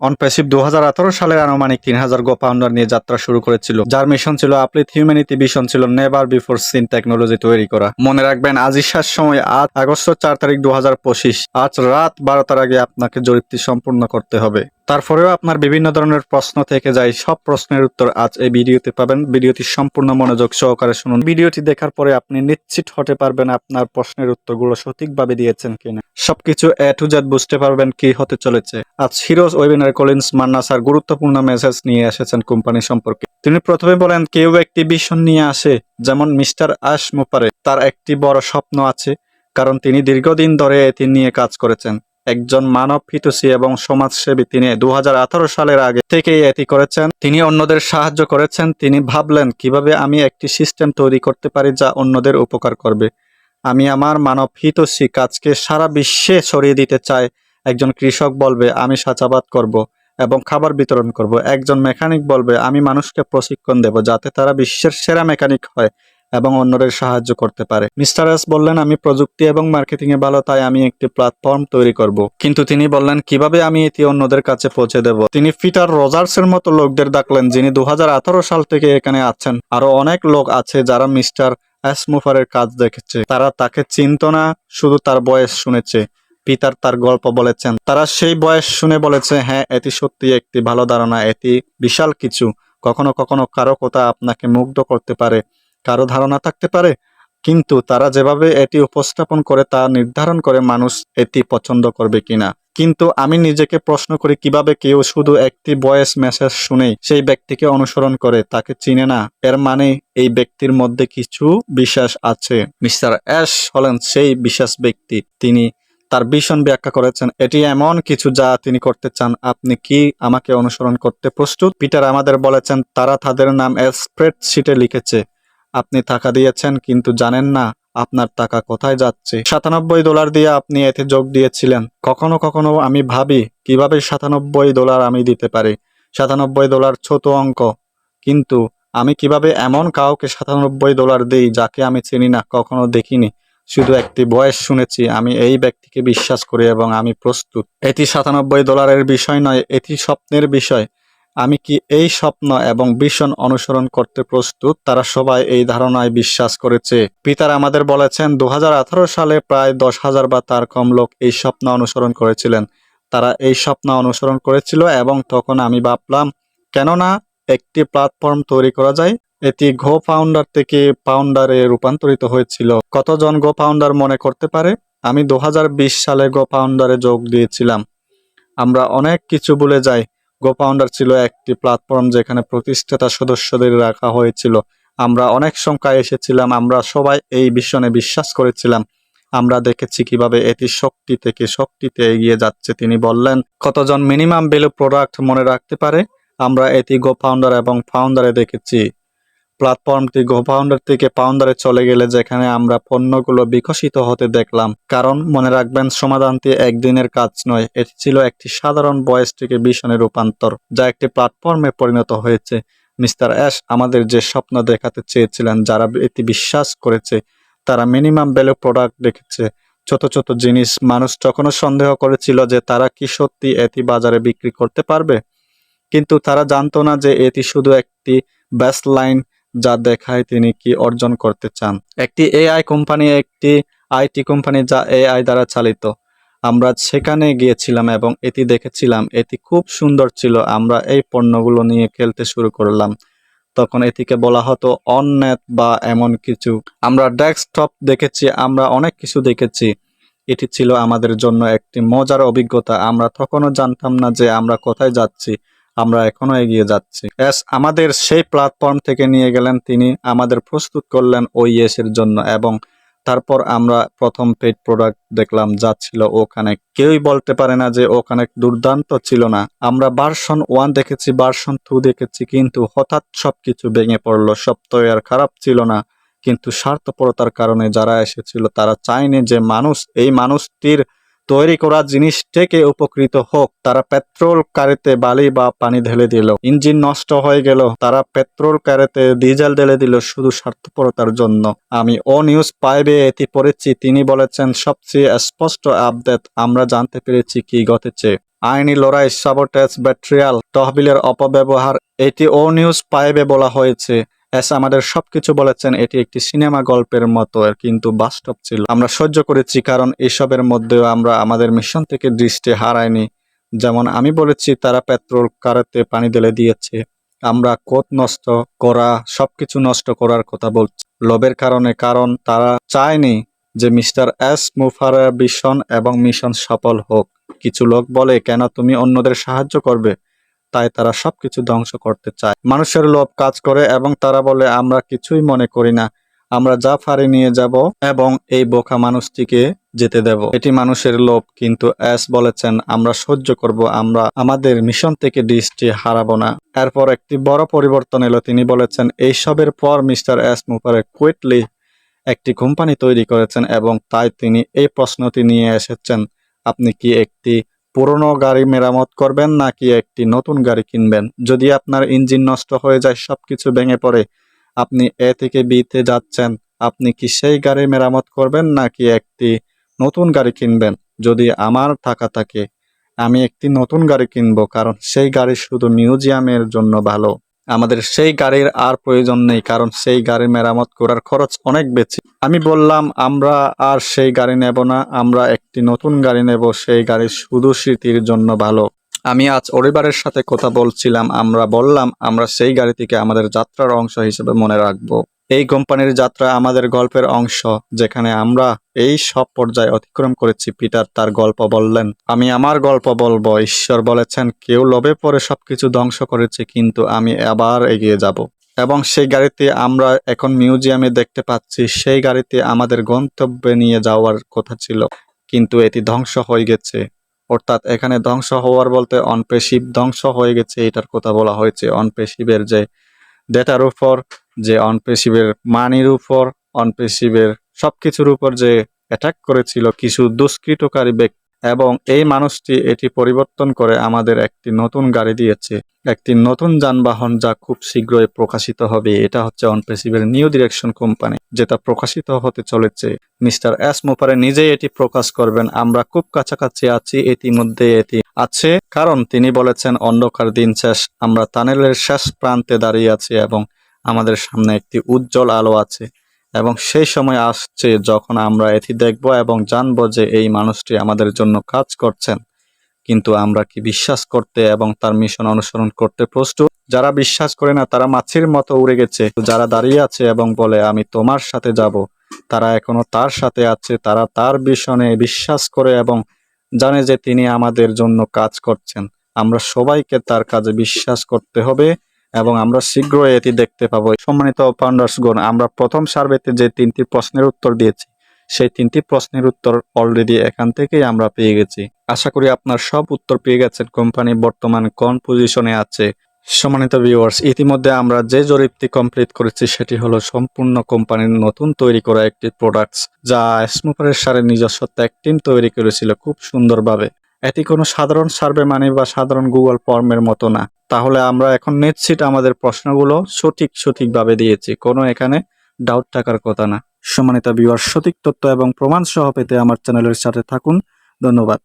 অনপ্যাসিভ দু হাজার সালের আনুমানিক তিন হাজার গোপাউন্ডার নিয়ে যাত্রা শুরু করেছিল, যার মিশন ছিল আপলিথ হিউম্যানিটি ভিশন ছিল নেভার বিফোর সিন টেকনোলজি তৈরি করা। মনে রাখবেন, আজ ইসার সময় আট আগস্ট চার তারিখ দু হাজার পঁচিশ, আজ রাত বারোটার আগে আপনাকে জরিপটি সম্পূর্ণ করতে হবে। তারপরেও আপনার বিভিন্ন ধরনের প্রশ্ন থেকে যায়, সব প্রশ্নের উত্তর আজ এই ভিডিওতে পাবেন। ভিডিওটি সম্পূর্ণ মনোযোগ সহকারে শুনুন। ভিডিওটি দেখার পরে আপনি নিশ্চিত হতে পারবেন আপনার প্রশ্নের উত্তরগুলো সঠিকভাবে দিয়েছেন কিনা। সবকিছু এ টু জেড বুঝতে পারবেন কি হতে চলেছে। আজ heroes webinar Collins Manna sir গুরুত্বপূর্ণ মেসেজ নিয়ে এসেছেন কোম্পানি সম্পর্কে। তিনি প্রথমে বলেন, কেউ একটি ভিশন নিয়ে আসে, যেমন মিস্টার আশ মুপারে। তার একটি বড় স্বপ্ন আছে, কারণ তিনি দীর্ঘদিন ধরে এটি নিয়ে কাজ করেছেন। একজন মানব হিতসী এবং সমাজসেবী। তিনি দুহাজার আঠারো সালের আগে থেকেই এটি করেছেন। তিনি অন্যদের সাহায্য করেছেন। তিনি ভাবলেন, কীভাবে আমি একটি সিস্টেম তৈরি করতে পারি যা অন্যদের উপকার করবে? আমি আমার মানব হিতসী কাজকে সারা বিশ্বে ছড়িয়ে দিতে চাই। একজন কৃষক বলবে, আমি সাচাবাদ করব এবং খাবার বিতরণ করব। একজন মেকানিক বলবে, আমি মানুষকে প্রশিক্ষণ দেব যাতে তারা বিশ্বের সেরা মেকানিক হয়। এবং অন্যদের সাহায্য করতে পারে। মিস্টার এস বললেন, আমি প্রযুক্তি এবং মার্কেটিং এ ভালো, তাই আমি একটি প্ল্যাটফর্ম তৈরি করব। কিন্তু তিনি বললেন, কীভাবে আমি এটি অন্যদের কাছে পৌঁছে দেব? তিনি ফিটার পিটার রজার্সের মতো লোকদের ডাকলেন, যিনি দুহাজার আঠারো সাল থেকে এখানে আছেন। আরও অনেক লোক আছে যারা মিস্টার এস মুফারের কাজ দেখেছে। তারা তাকে চিনত না, শুধু তার বয়স শুনেছে। পিতার তার গল্প বলেছেন, তারা সেই বয়স শুনে বলেছে হ্যাঁ এটি সত্যি একটি ভালো ধারণা, এটি বিশাল কিছু। কখনো কখনো কারও কথা আপনাকে মুগ্ধ করতে পারে। কারও ধারণা থাকতে পারে, কিন্তু তারা যেভাবে এটি উপস্থাপন করে তা নির্ধারণ করে মানুষ এটি পছন্দ করবে কিনা। কিন্তু আমি নিজেকে প্রশ্ন করি, কীভাবে কেউ শুধু একটি ভয়েস মেসেজ শুনেই সেই ব্যক্তিকে অনুসরণ করে তাকে চিনে না? এর মানে এই ব্যক্তির মধ্যে কিছু বিশ্বাস আছে। মিস্টার অ্যাশ হলেন সেই বিশ্বাস ব্যক্তি। তিনি তার ভীষণ ব্যাখ্যা করেছেন, এটি এমন কিছু যা তিনি করতে চান। আপনি কি আমাকে অনুসরণ করতে প্রস্তুত? পিটার আমাদের বলেছেন, তারা তাদের নাম স্প্রেডশিটে লিখেছে। আপনি টাকা দিয়েছেন, কিন্তু জানেন না আপনার টাকা কোথায় যাচ্ছে। সাতানব্বই ডলার দিয়ে আপনি এতে যোগ দিয়েছিলেন। কখনো কখনো আমি ভাবি, কীভাবে সাতানব্বই ডলার আমি দিতে পারি? সাতানব্বই ডলার ছোট অঙ্ক। কিন্তু আমি কীভাবে এমন কাউকে সাতানব্বই ডলার দিই, যাকে আমি চিনি না, কখনো দেখিনি। শুধু একটি বয়স শুনেছি, আমি এই ব্যক্তিকে বিশ্বাস করি এবং আমি প্রস্তুত। এটি সাতানব্বই ডলারের বিষয় নয়, এটি স্বপ্নের বিষয়। আমি কি এই স্বপ্ন এবং ভীষণ অনুসরণ করতে প্রস্তুত? তারা সবাই এই ধারণায় বিশ্বাস করেছে। পিতার আমাদের বলেছেন দু হাজার আঠারো সালে প্রায় দশ হাজার বা তার কম লোক এই স্বপ্ন অনুসরণ করেছিলেন। তারা এই স্বপ্ন অনুসরণ করেছিল এবং তখন আমি ভাবলাম, কেননা একটি প্ল্যাটফর্ম তৈরি করা যায়, এটি গো ফাউন্ডার থেকে পাউন্ডারে রূপান্তরিত হয়েছিল। কতজন গো ফাউন্ডার মনে করতে পারে? আমি দু হাজার বিশ সালে গো ফাউন্ডারে যোগ দিয়েছিলাম। আমরা অনেক কিছু ভুলে যাই। গো ফাউন্ডার ছিল একটি প্ল্যাটফর্ম যেখানে প্রতিষ্ঠাতা সদস্যদের রাখা হয়েছিল। আমরা অনেক সংখ্যায় এসেছিলাম, আমরা সবাই এই মিশনে বিশ্বাস করেছিলাম। আমরা দেখেছি কীভাবে এটি শক্তি থেকে শক্তিতে এগিয়ে যাচ্ছে। তিনি বললেন, কতজন মিনিমাম ভ্যালু প্রোডাক্ট মনে রাখতে পারে? আমরা এটি গো ফাউন্ডার এবং ফাউন্ডারে দেখেছি। প্ল্যাটফর্মটি ফাউন্ডার থেকে পাউন্ডারে চলে গেলে যেখানে আমরা পণ্যগুলো বিকশিত হতে দেখলাম। কারণ, মনে রাখবেন, সমাধানটি একদিনের কাজ নয়। এটি ছিল একটি সাধারণ বয়স থেকে ভীষণের রূপান্তর, যা একটি প্ল্যাটফর্মে পরিণত হয়েছে। মিস্টার অ্যাশ আমাদের যে স্বপ্ন দেখাতে চেয়েছিলেন, যারা এটি বিশ্বাস করেছে, তারা মিনিমাম ভ্যালু প্রোডাক্ট দেখেছে। ছোট ছোট জিনিস, মানুষ তখনও সন্দেহ করেছিল যে তারা কি সত্যি এটি বাজারে বিক্রি করতে পারবে? কিন্তু তারা জানতো না যে এটি শুধু একটি ব্যাস লাইন যা দেখায় তিনি কি অর্জন করতে চান। একটি এআই কোম্পানি, একটি আইটি কোম্পানি যা এআই দ্বারা চালিত। আমরা সেখানে গিয়েছিলাম এবং এটি দেখেছিলাম। এটি খুব সুন্দর ছিল। আমরা এই পণ্যগুলো নিয়ে খেলতে শুরু করলাম। তখন এটিকে বলা হতো অননেট বা এমন কিছু। আমরা ডেস্কটপ দেখেছি, আমরা অনেক কিছু দেখেছি। এটি ছিল আমাদের জন্য একটি মজার অভিজ্ঞতা। আমরা তখনও জানতাম না যে আমরা কোথায় যাচ্ছি। আমরা এখনও এগিয়ে যাচ্ছি। এস আমাদের সেই প্ল্যাটফর্ম থেকে নিয়ে গেলেন তিনি, আমাদের প্রস্তুত করলেন ওইএস এর জন্য এবং তারপর আমরা প্রথম পেড প্রোডাক্ট দেখলাম, যা ছিল ওখানে। কেউই বলতে পারে না যে ওখানে দুর্দান্ত ছিল না। আমরা ভার্সন ওয়ান দেখেছি ভার্সন টু দেখেছি, কিন্তু হঠাৎ সব কিছু ভেঙে পড়ল। সফটওয়্যার খারাপ ছিল না, কিন্তু স্বার্থপরতার কারণে যারা এসেছিল, তারা চায়নি যে মানুষ, এই মানুষটির তৈরি করা জিনিস থেকে উপকৃত হোক। তারা পেট্রোল কারেতে বালি বা পানি ঢেলে দিল। ইঞ্জিন নষ্ট হয়ে গেল। তারা পেট্রোল কারেতে ডিজেল ঢেলে দিল শুধু স্বার্থপরতার জন্য। আমি ও নিউজ পাইবে এটি পড়েছি। তিনি বলেছেন, সবচেয়ে স্পষ্ট আপডেট আমরা জানতে পেরেছি কি ঘটেছে। আইনি লড়াই, সাবোটেজ, ব্যাট্রিয়াল, তহবিলের অপব্যবহার, এটি ও নিউজ পাইবে বলা হয়েছে। এস আমাদের সবকিছু বলেছেন, এটি একটি সিনেমা গল্পের মতো কিন্তু বাস্তব ছিল। আমরা সহ্য করেছি, কারণ এসবের মধ্যেও আমরা আমাদের মিশন থেকে দৃষ্টি হারাইনি যেমন আমি বলেছি, তারা পেট্রোল কারেতে পানি ঢেলে দিয়েছে। আমরা কোত নষ্ট করা, সবকিছু নষ্ট করার কথা বলছি। লোভের কারণে, কারণ তারা চায়নি যে মিস্টার এস মুফারের মিশন এবং মিশন সফল হোক। কিছু লোক বলে, কেন তুমি অন্যদের সাহায্য করবে? তাই তারা সবকিছু ধ্বংস করতে চায়। মানুষের লোভ কাজ করে এবং তারা বলে, আমরা কিছুই মনে করি না। আমরা যা ফারি নিয়ে যাব এবং এই বোকা মানুষটিকে যেতে দেব। এটি মানুষের লোভ, কিন্তু এস বলেছেন, আমরা সহ্য করব, আমরা আমাদের মিশন থেকে দৃষ্টি হারাবো না। এরপর একটি বড় পরিবর্তন এলো। তিনি বলেছেন এইসবের পর মিস্টার এস মুফারে কুইটলি একটি কোম্পানি তৈরি করেছেন এবং তাই তিনি এই প্রশ্নটি নিয়ে এসেছেন। আপনি কি একটি পুরনো গাড়ি মেরামত করবেন নাকি একটি নতুন গাড়ি কিনবেন? যদি আপনার ইঞ্জিন নষ্ট হয়ে যায় সব কিছু ভেঙে পড়ে, আপনি এ থেকে বিতে যাচ্ছেন, আপনি কি সেই গাড়ি মেরামত করবেন নাকি একটি নতুন গাড়ি কিনবেন? যদি আমার থাকা থাকে, আমি একটি নতুন গাড়ি কিনবো, কারণ সেই গাড়ি শুধু মিউজিয়ামের জন্য ভালো। আমাদের সেই গাড়ির আর প্রয়োজন নেই, কারণ সেই গাড়ি মেরামত করার খরচ অনেক বেশি। আমি বললাম, আমরা আর সেই গাড়ি নেব না, আমরা একটি নতুন গাড়ি নেব, সেই গাড়ি শুধু স্মৃতির জন্য ভালো। আমি আজ পরিবারের সাথে কথা বলছিলাম, আমরা বললাম, আমরা সেই গাড়িটিকে আমাদের যাত্রার অংশ হিসেবে মনে রাখব। এই কোম্পানির যাত্রা আমাদের গল্পের অংশ, যেখানে আমরা এই সব পর্যায়ে অতিক্রম করেছি। পিটার তার গল্প বললেন, আমি আমার গল্প বলব, ঈশ্বর বলেছেন, কেউ লোভে পড়ে সবকিছু ধ্বংস করেছে, কিন্তু আমি আবার এগিয়ে যাব। এবং সেই গাড়িতে আমরা এখন মিউজিয়ামে দেখতে পাচ্ছি, সেই গাড়িতে আমাদের গন্তব্যে নিয়ে যাওয়ার কথা ছিল, কিন্তু এটি ধ্বংস হয়ে গেছে। অর্থাৎ এখানে ধ্বংস হওয়ার বলতে অনপেশিব ধ্বংস হয়ে গেছে, এটার কথা বলা হয়েছে। অনপেশিবের যে ডেটার উপর, যে অনপেসিভের মানির উপর অনপেসিভের সব কিছুর উপর যে অ্যাটাক করেছিল কিছু দুষ্কৃতকারী ব্যক্তি এবং এই মানুষটি এটি পরিবর্তন করে আমাদের একটি নতুন গাড়ি দিয়েছে, একটি নতুন যানবাহন যা খুব শীঘ্রই প্রকাশিত হবে। এটা হচ্ছে অনপেসিভের নিউ ডিরেকশন কোম্পানি যেটা প্রকাশিত হতে চলেছে। মিস্টার এস মুপারে নিজেই এটি প্রকাশ করবেন। আমরা খুব কাছাকাছি আছি ইতিমধ্যে এটি আছে, কারণ তিনি বলেছেন, অন্ধকার দিন শেষ, আমরা টানেলের শেষ প্রান্তে দাঁড়িয়ে আছি এবং আমাদের সামনে একটি উজ্জ্বল আলো আছে। এবং সেই সময় আসছে যখন আমরা এটি দেখব এবং জানব যে এই মানুষটি আমাদের জন্য কাজ করছেন। কিন্তু আমরা কি বিশ্বাস করতে এবং তার মিশন অনুসরণ করতে প্রস্তুত? যারা বিশ্বাস করে না, তারা মাছির মতো উড়ে গেছে। যারা দাঁড়িয়ে আছে এবং বলে, আমি তোমার সাথে যাব। তারা এখনও তার সাথে আছে। তারা তার মিশনে বিশ্বাস করে এবং জানে যে তিনি আমাদের জন্য কাজ করছেন। আমরা সবাইকে তার কাজে বিশ্বাস করতে হবে। এবং আমরা শীঘ্রই এটি দেখতে পাবো। সম্মানিত ফাউন্ডার্সগণ আমরা প্রথম সার্ভেতে যে তিনটি প্রশ্নের উত্তর দিয়েছি, সেই তিনটি প্রশ্নের উত্তর অলরেডি এখান থেকেই আমরা পেয়ে গেছি। আশা করি আপনার সব উত্তর পেয়ে গেছেন। কোম্পানি বর্তমান কোন পজিশনে আছে? সম্মানিত ভিউয়ার্স ইতিমধ্যে আমরা যে জরিপটি কমপ্লিট করেছি, সেটি হলো সম্পূর্ণ কোম্পানির নতুন তৈরি করা একটি প্রোডাক্টস যা স্মুপারের সারে নিজস্ব ট্যাগ টিম তৈরি করেছিল খুব সুন্দরভাবে। এটি কোনো সাধারণ সার্ভে মানি বা সাধারণ গুগল ফর্মের মতো না। তাহলে আমরা এখন নিশ্চিত আমাদের প্রশ্নগুলো সঠিক সঠিকভাবে দিয়েছি। কোনো এখানে ডাউট থাকার কথা না। সম্মানিত বিওয়ার সঠিক তথ্য এবং প্রমাণ সহ পেতে আমার চ্যানেলের সাথে থাকুন। ধন্যবাদ।